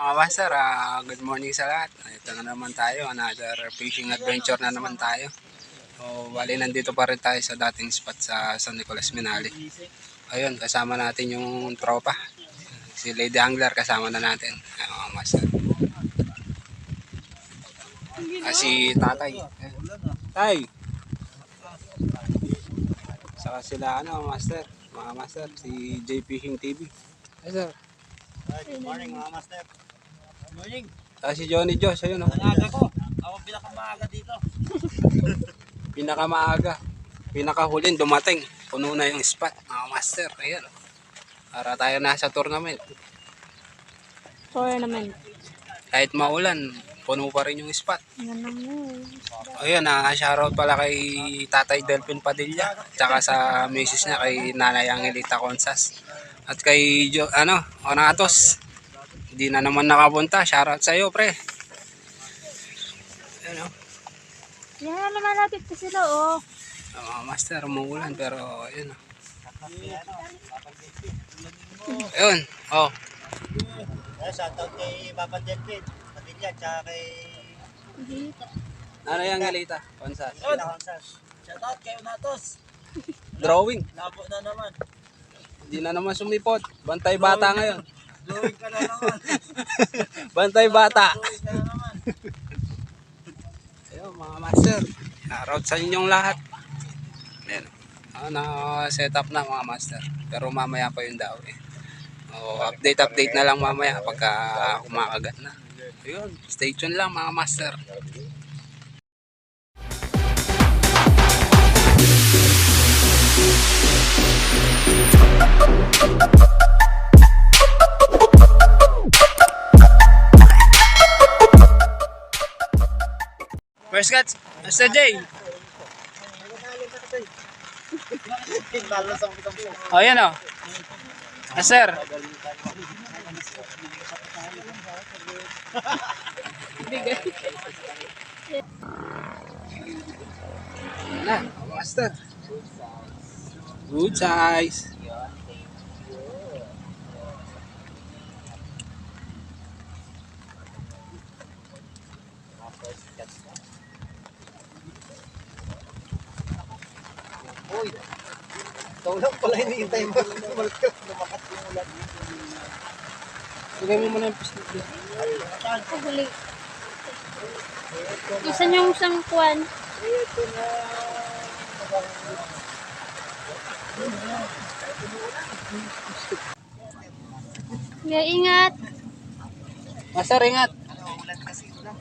Mga master, ah, good morning sa lahat. Ito na naman tayo, another fishing adventure na naman tayo. So, bali nandito pa rin tayo sa dating spot sa San Nicolas Minali. Ayun, kasama natin yung tropa. Si Lady Angler kasama na natin. Ay, mga master. Ah, si Tatay. Eh, Tay! Saka sila, ano, master. Mga master, si J Fishing TV. Ay, sir. Good morning mga master. Morning. Ah, si Johnny Josh, ayun, oh. Ang aga ko. Ako pinakamaaga dito. pinakamaaga, pinakahuling dumating. Puno na yung spot, mga master. Ayan. Para tayo nasa tournament. Tournament. Kahit maulan, puno pa rin yung spot. Yan lang yun. Ayun, ah, shoutout pala kay Tatay Delphin Padilla. Tsaka sa misis niya kay Nanay Angelita Consas. At kay jo, ano, Onatos. Hindi na naman nakapunta. Shoutout sa iyo, pre. Ayun, oh. Yan na lumalapit pa sila, oh. Ah, mga master, umuulan pero ayun. oh. Ayun, oh. Eh, shoutout kay Papa Delphin. Padilla, tsaka kay... Ano yung galita? Konsas. Shoutout kay Unatos. Drawing. Labo na naman. Hindi na naman sumipot. Bantay bata ngayon. Drawing ka na naman. Bantay bata. Na naman. Ayun, mga master. Shoutout sa inyong lahat. Ayan. Ano, set up na mga master. Pero mamaya pa yun daw eh. O, update update na lang mamaya pagka kumakagat na. Ayun, stay tuned lang mga master. First cuts, Mr. J. O, oh, yan o. Master. Yan na, master. Good size. Ikaw lang pala hinihintay mo. Lumakas yung ulan. Lagay mo muna yung pistol. Huli. Isa niyong sangkuan. Ito na. Kaya ingat. Master, ingat. Ulan kasi ulan.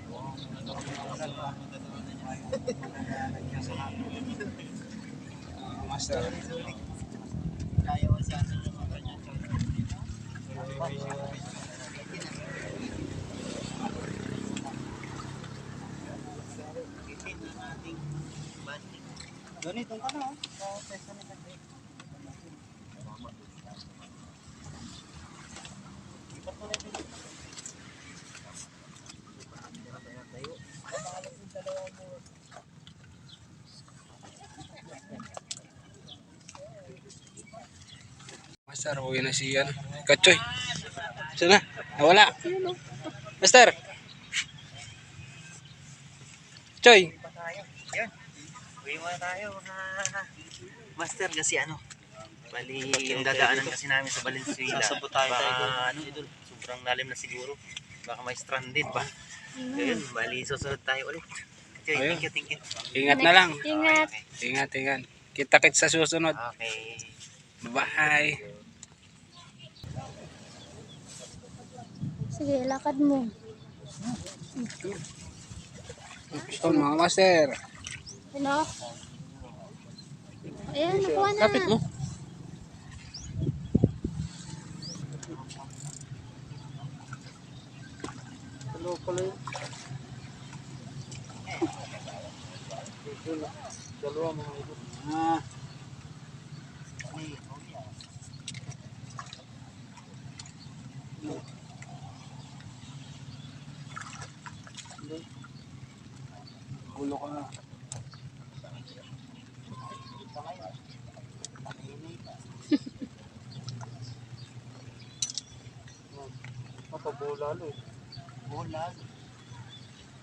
Master. Ganito ka na. Sa pesa ni Kasi. Master, uwi na si ano. Kachoy. Saan na? Nawala. Master. Choy. pa tayo. Yan. Uwi muna tayo mga master kasi ano. Bali, yung dadaanan kasi namin sa Valenzuela. Sasabot tayo tayo. ano, idol, sobrang lalim na siguro. Baka may stranded ba? Ayun, bali, susunod tayo ulit. Ayun. thank you, thank you. Ingat na lang. Ingat. Ingat, ingat. Kita-kits sa susunod. Okay. Bye. Sige, lakad mo. Gusto mga master. Ano? Ayan, nakuha na. Kapit mo. Hello pala yun. Dalawa mga ito. Ah. Gulo ka na. Mapabolo lalo eh. Oo, lalo.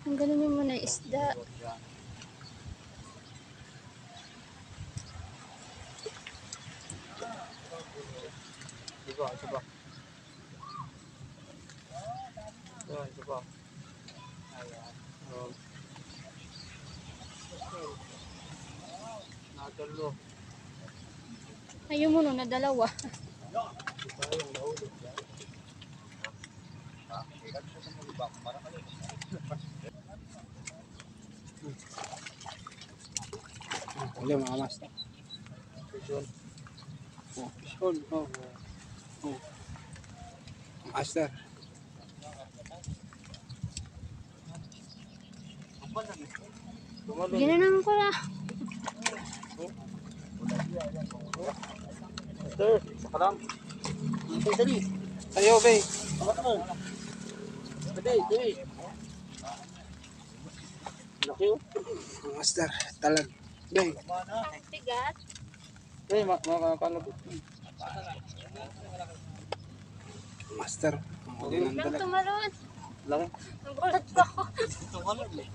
Ang ganun yung muna isda. Di ba? Isa ba? Yan, isa ba? Um, Nadalo. Ayun mo no, na dalawa. Huli mga master. Yun. Oh, fishbone. Oh. Oh. Master. Ginanang ko na. Sir, saka lang. Dali, dali. Mo. Dali. Laki oh. Master, talag. Be. Ang tigat. Eh, ma makakalagot. Master. Ang huli ng Nang talag. tumalon. Laki. Nagulat ko. Tumalon eh.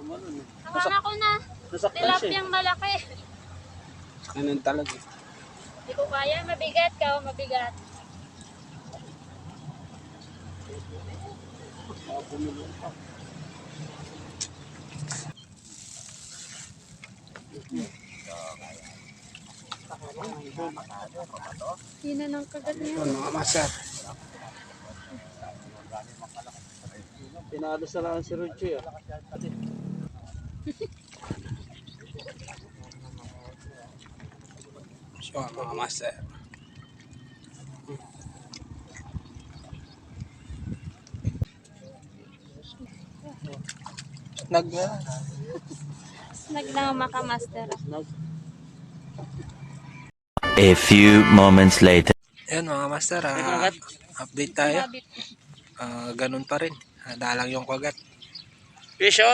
Tumalon eh. Nakala ko na. Nasaktan siya eh. Tilapiyang malaki. Ano ng talag eh. Hindi ko kaya. Mabigat ka o mabigat. Yun na ng kagat niya. Yun mga master. Pinalo sa lang si Rucho eh. So, mga master. Nag na. Nagnama ka, master. A few moments later. Ayan mga master, ah, update tayo. Ah, ganun pa rin. Ah, dalang yung kagat. Fish!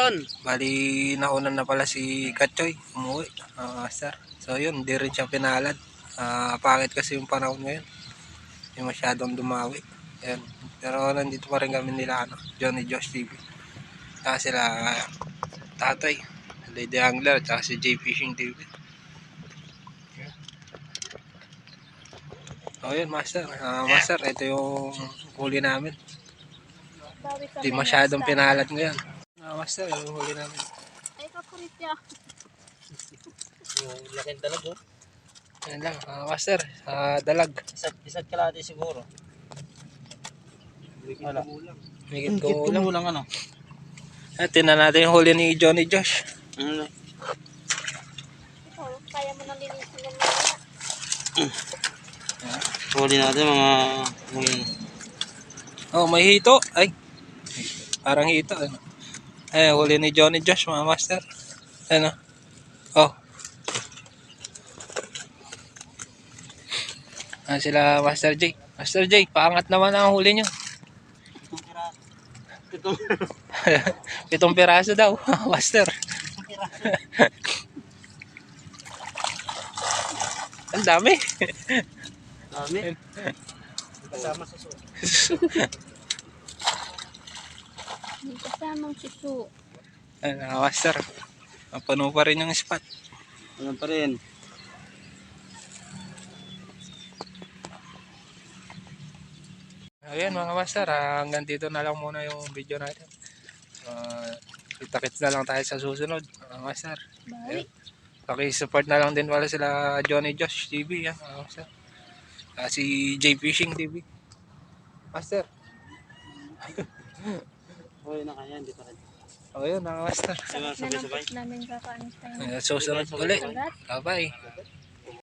Bali, nauna na pala si Katchoy. Umuwi, mga master. So yun, hindi rin siya pinalad. Ah, pangit kasi yung panahon ngayon. Hindi masyadong dumawi. Ayan. Pero nandito pa rin kami nila, ano, Johnny Josh TV. Saka sila, ah, tatay, Lady Angler, tsaka si J Fishing TV. So yun, master. Ah, master, ito yung huli namin. Hindi masyadong pinalad ngayon. Master, yung huli namin. Ay, kakulit niya. Yung laking dalag oh. Yan lang, ah, master, sa dalag. Isat, isat kalahati siguro. Wala. Higit ko ulam. lang ano. At tinan natin yung huli ni Johnny Josh. Ano? Ikaw, kaya mo nang linisin ng mga. Huli natin mga... mga Oh, may hito. Ay, parang hito. Ano? Eh, huli ni Johnny Josh, mga master. Ano? Oh. Ah, sila Master J. Master J, paangat naman ang huli nyo. Itong Pitong piraso daw, master. ang dami. dami. Kasama sa suot. May kasamang susu. Ano, master. Puno pa rin yung spot. Ano pa rin? Ayan mga master, ah, hanggang dito na lang muna yung video natin. Uh, kita-kits na lang tayo sa susunod, mga master. Bawi. Paki-support na lang din pala sila Johnny Josh TV, yan, mga master. Ah, si J Fishing TV. Master. Hoy, na kaya, hindi pa rin. O yun, mga master. Sabay, Na ng push namin kakaanis tayo. Uh, susunod ulit. Bye-bye.